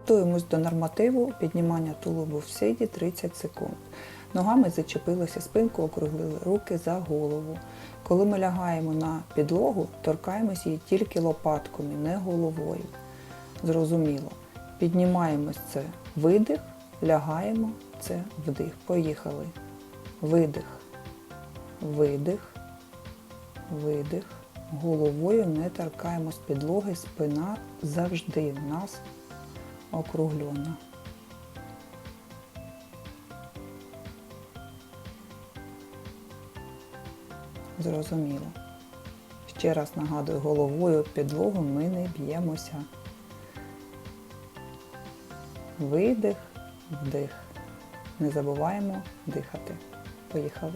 Готуємось до нормативу піднімання тулубу в сиді 30 секунд. Ногами зачепилися спинку, округлили руки за голову. Коли ми лягаємо на підлогу, торкаємось її тільки лопатками, не головою. Зрозуміло. Піднімаємось це видих, лягаємо це вдих. Поїхали. Видих, видих, видих. Головою не торкаємось підлоги, спина завжди в нас округлена. Зрозуміло. Ще раз нагадую, головою підлогу ми не б'ємося. Видих, вдих. Не забуваємо дихати. Поїхали.